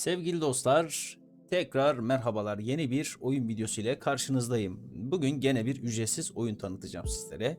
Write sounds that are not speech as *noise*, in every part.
Sevgili dostlar, tekrar merhabalar. Yeni bir oyun videosu ile karşınızdayım. Bugün gene bir ücretsiz oyun tanıtacağım sizlere.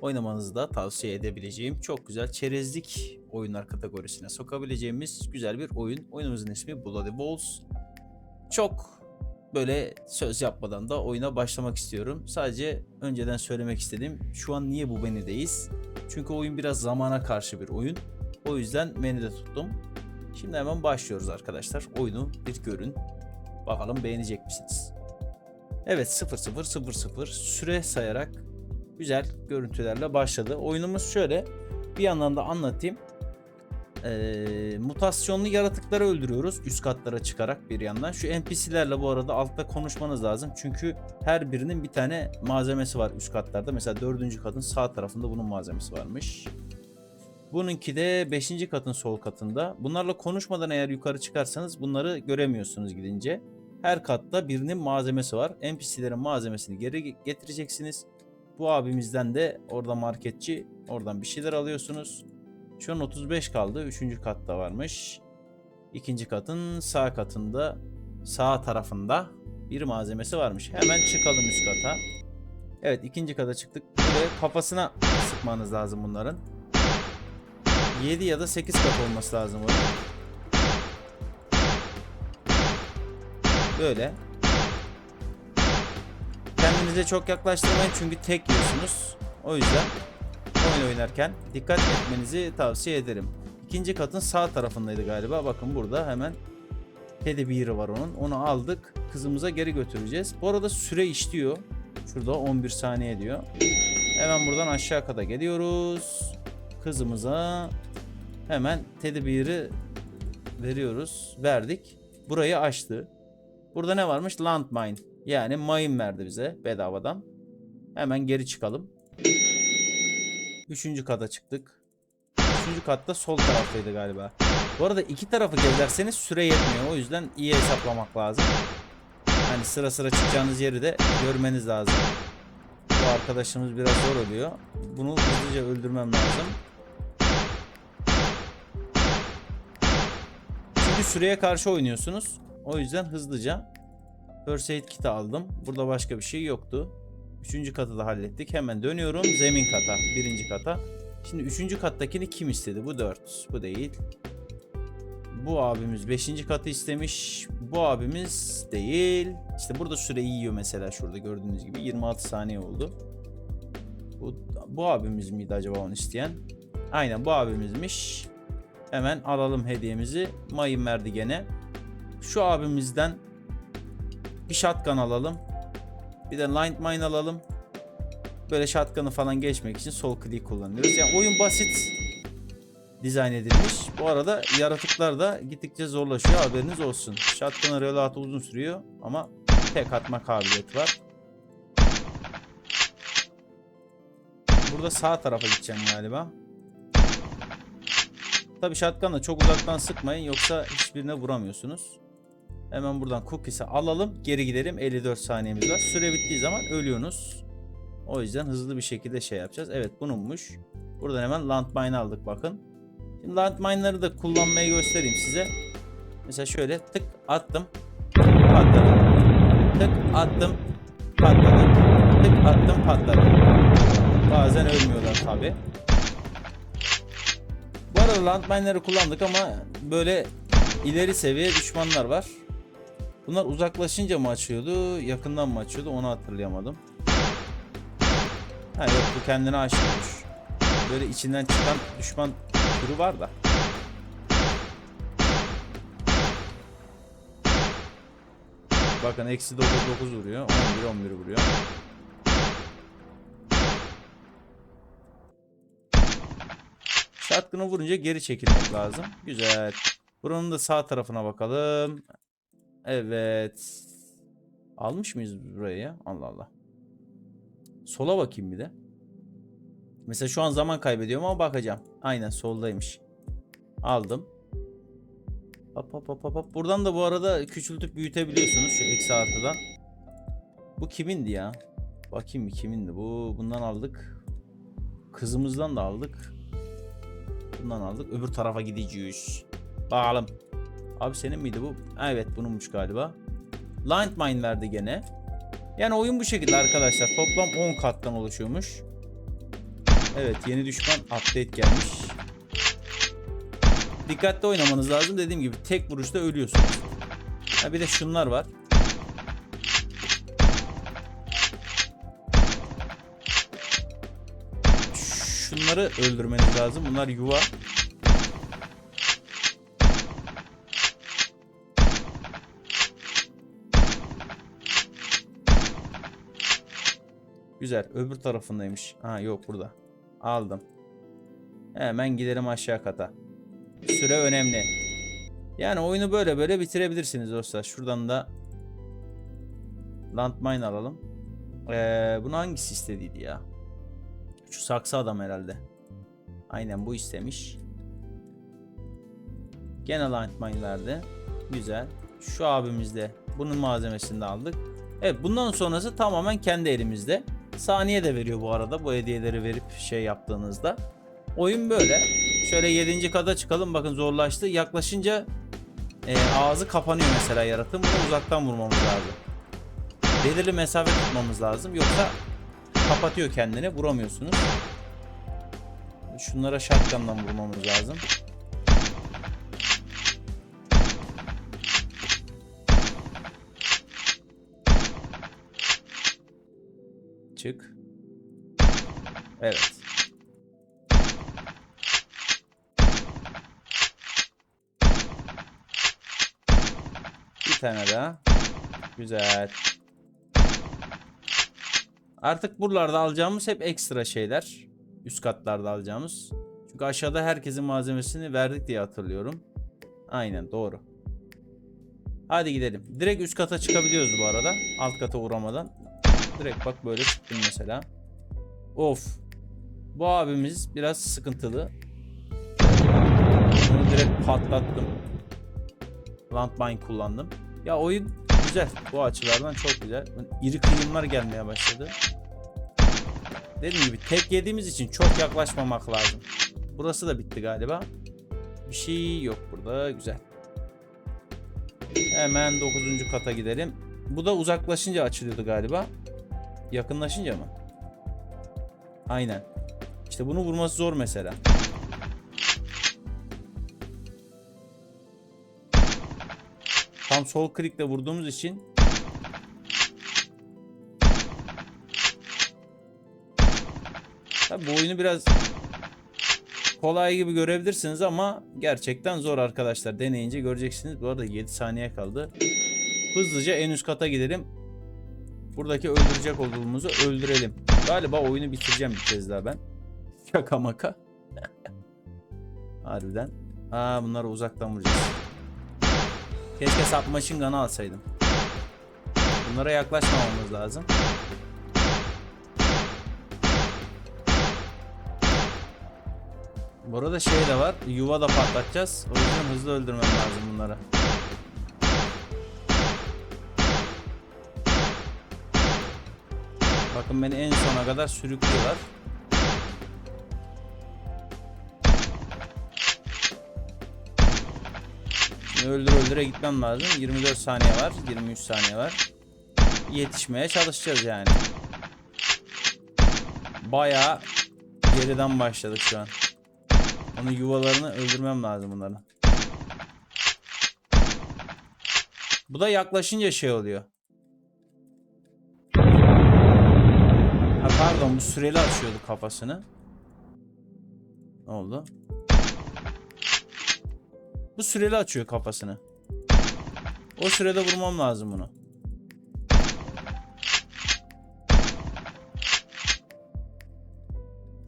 Oynamanızı da tavsiye edebileceğim çok güzel çerezlik oyunlar kategorisine sokabileceğimiz güzel bir oyun. Oyunumuzun ismi Bloody Walls. Çok böyle söz yapmadan da oyuna başlamak istiyorum. Sadece önceden söylemek istedim. Şu an niye bu menüdeyiz? Çünkü oyun biraz zamana karşı bir oyun. O yüzden menüde tuttum. Şimdi hemen başlıyoruz arkadaşlar. Oyunu bir görün. Bakalım beğenecek misiniz? Evet 0000 süre sayarak güzel görüntülerle başladı. Oyunumuz şöyle. Bir yandan da anlatayım. Ee, mutasyonlu yaratıkları öldürüyoruz üst katlara çıkarak bir yandan. Şu NPC'lerle bu arada altta konuşmanız lazım. Çünkü her birinin bir tane malzemesi var üst katlarda. Mesela dördüncü katın sağ tarafında bunun malzemesi varmış. Bununki de 5. katın sol katında. Bunlarla konuşmadan eğer yukarı çıkarsanız bunları göremiyorsunuz gidince. Her katta birinin malzemesi var. NPC'lerin malzemesini geri getireceksiniz. Bu abimizden de orada marketçi oradan bir şeyler alıyorsunuz. Şu an 35 kaldı. 3. katta varmış. İkinci katın sağ katında sağ tarafında bir malzemesi varmış. Hemen çıkalım üst kata. Evet ikinci kata çıktık. Böyle kafasına sıkmanız lazım bunların. 7 ya da 8 kat olması lazım onun. Böyle. Kendinize çok yaklaştırmayın çünkü tek yiyorsunuz. O yüzden oyun oynarken dikkat etmenizi tavsiye ederim. İkinci katın sağ tarafındaydı galiba. Bakın burada hemen Teddy Bear'ı var onun. Onu aldık. Kızımıza geri götüreceğiz. Bu arada süre işliyor. Şurada 11 saniye diyor. Hemen buradan aşağı kata geliyoruz. Kızımıza hemen Teddy Bear'ı veriyoruz. Verdik. Burayı açtı. Burada ne varmış? Landmine. Yani mayın verdi bize bedavadan. Hemen geri çıkalım. Üçüncü kata çıktık. Üçüncü katta sol taraftaydı galiba. Bu arada iki tarafı gezerseniz süre yetmiyor. O yüzden iyi hesaplamak lazım. Hani sıra sıra çıkacağınız yeri de görmeniz lazım. Bu arkadaşımız biraz zor oluyor. Bunu hızlıca öldürmem lazım. Çünkü süreye karşı oynuyorsunuz. O yüzden hızlıca First Aid kit'i aldım. Burada başka bir şey yoktu. Üçüncü katı da hallettik. Hemen dönüyorum zemin kata. Birinci kata. Şimdi üçüncü kattakini kim istedi? Bu dört. Bu değil. Bu abimiz beşinci katı istemiş. Bu abimiz değil. İşte burada süreyi yiyor mesela şurada gördüğünüz gibi. 26 saniye oldu. Bu, bu abimiz miydi acaba onu isteyen? Aynen bu abimizmiş. Hemen alalım hediyemizi. Mayın verdi gene. Şu abimizden bir shotgun alalım. Bir de light mine alalım. Böyle shotgun'ı falan geçmek için sol click kullanıyoruz. Yani oyun basit dizayn edilmiş. Bu arada yaratıklar da gittikçe zorlaşıyor haberiniz olsun. Shotgun'ın reload'ı uzun sürüyor ama tek atma kabiliyeti var. Burada sağ tarafa gideceğim galiba. Tabi shotgun'la çok uzaktan sıkmayın yoksa hiçbirine vuramıyorsunuz. Hemen buradan cookies'i alalım. Geri gidelim. 54 saniyemiz var. Süre bittiği zaman ölüyorsunuz. O yüzden hızlı bir şekilde şey yapacağız. Evet bununmuş. Buradan hemen landmine aldık bakın. Şimdi landmine'ları da kullanmayı göstereyim size. Mesela şöyle tık attım. Patladı. Tık attım. Patladı. Tık attım patladı. Bazen ölmüyorlar tabi. Arada landmine'ları kullandık ama böyle ileri seviye düşmanlar var. Bunlar uzaklaşınca mı açıyordu, yakından mı açıyordu onu hatırlayamadım. Ha yok bu kendini açmıyormuş. Böyle içinden çıkan düşman türü var da. Bakın eksi 9 9 vuruyor. 11 11 vuruyor. Shotgun'u vurunca geri çekilmek lazım. Güzel. Buranın da sağ tarafına bakalım. Evet. Almış mıyız burayı ya? Allah Allah. Sola bakayım bir de. Mesela şu an zaman kaybediyorum ama bakacağım. Aynen soldaymış. Aldım. Hop hop hop hop. Buradan da bu arada küçültüp büyütebiliyorsunuz şu eksi artıdan. Bu kimindi ya? Bakayım kimindi bu? Bundan aldık. Kızımızdan da aldık. Bundan aldık. Öbür tarafa gideceğiz. Bakalım. Abi senin miydi bu? Evet bununmuş galiba. Landmine verdi gene. Yani oyun bu şekilde arkadaşlar. Toplam 10 kattan oluşuyormuş. Evet yeni düşman update gelmiş. Dikkatli oynamanız lazım. Dediğim gibi tek vuruşta ölüyorsunuz. Ha bir de şunlar var. Şunları öldürmeniz lazım. Bunlar yuva. Güzel. Öbür tarafındaymış. Ha yok burada. Aldım. Hemen gidelim aşağı kata. Süre önemli. Yani oyunu böyle böyle bitirebilirsiniz dostlar. Şuradan da Landmine alalım. Ee, bunu hangisi istediydi ya? Şu saksı adam herhalde. Aynen bu istemiş. Gene Landmine. Güzel. Şu abimiz de bunun malzemesini de aldık. Evet bundan sonrası tamamen kendi elimizde. Saniye de veriyor bu arada bu hediyeleri verip şey yaptığınızda. Oyun böyle. Şöyle 7. kata çıkalım. Bakın zorlaştı. Yaklaşınca e, ağzı kapanıyor mesela yaratığın. Bunu uzaktan vurmamız lazım. Belirli mesafe tutmamız lazım. Yoksa kapatıyor kendini. Vuramıyorsunuz. Şunlara shotgun'dan vurmamız lazım. Çık. Evet. Bir tane daha. Güzel. Artık buralarda alacağımız hep ekstra şeyler. Üst katlarda alacağımız. Çünkü aşağıda herkesin malzemesini verdik diye hatırlıyorum. Aynen doğru. Hadi gidelim. Direkt üst kata çıkabiliyoruz bu arada. Alt kata uğramadan. Direkt bak böyle çıktım mesela. Of. Bu abimiz biraz sıkıntılı. Bunu direkt patlattım. Landmine kullandım. Ya oyun güzel. Bu açılardan çok güzel. İri kıyımlar gelmeye başladı. Dediğim gibi tek yediğimiz için çok yaklaşmamak lazım. Burası da bitti galiba. Bir şey yok burada. Güzel. Hemen 9. kata gidelim. Bu da uzaklaşınca açılıyordu galiba. Yakınlaşınca mı? Aynen. İşte bunu vurması zor mesela. Tam sol klikle vurduğumuz için Tabii bu oyunu biraz kolay gibi görebilirsiniz ama gerçekten zor arkadaşlar. Deneyince göreceksiniz. Bu arada 7 saniye kaldı. Hızlıca en üst kata gidelim. Buradaki öldürecek olduğumuzu öldürelim. Galiba oyunu bitireceğim bir kez daha ben. *laughs* Şaka maka. *laughs* Harbiden. Aa bunları uzaktan vuracağız. Keşke submachine gun'ı alsaydım. Bunlara yaklaşmamamız lazım. Bu arada şey de var. Yuva da patlatacağız. O yüzden hızlı öldürmem lazım bunları. Bakın beni en sona kadar sürüklüyorlar. Şimdi öldür öldüre gitmem lazım. 24 saniye var. 23 saniye var. Yetişmeye çalışacağız yani. Bayağı geriden başladık şu an. Onun yuvalarını öldürmem lazım bunların. Bu da yaklaşınca şey oluyor. Ha pardon bu süreli açıyordu kafasını. Ne oldu? Bu süreli açıyor kafasını. O sürede vurmam lazım bunu.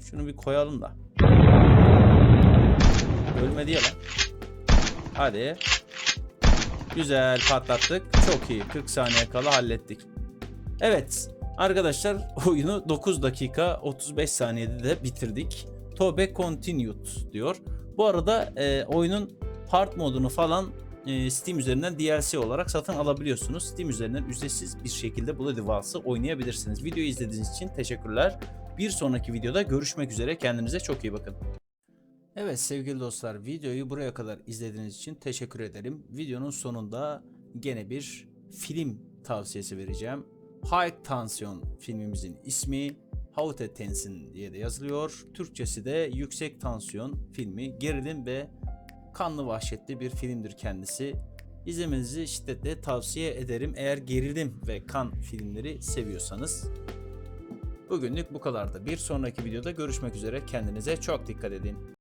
Şunu bir koyalım da. Ölmedi ya lan. Hadi. Güzel patlattık. Çok iyi. 40 saniye kala hallettik. Evet. Arkadaşlar oyunu 9 dakika 35 saniyede de bitirdik. Tobe Continued diyor. Bu arada e, oyunun hard modunu falan e, Steam üzerinden DLC olarak satın alabiliyorsunuz. Steam üzerinden ücretsiz bir şekilde Bloody Waltz'ı oynayabilirsiniz. Videoyu izlediğiniz için teşekkürler. Bir sonraki videoda görüşmek üzere. Kendinize çok iyi bakın. Evet sevgili dostlar videoyu buraya kadar izlediğiniz için teşekkür ederim. Videonun sonunda gene bir film tavsiyesi vereceğim. High Tansiyon filmimizin ismi Haute Tensin diye de yazılıyor. Türkçesi de Yüksek Tansiyon filmi. Gerilim ve kanlı vahşetli bir filmdir kendisi. İzlemenizi şiddetle tavsiye ederim eğer gerilim ve kan filmleri seviyorsanız. Bugünlük bu kadardı. Bir sonraki videoda görüşmek üzere. Kendinize çok dikkat edin.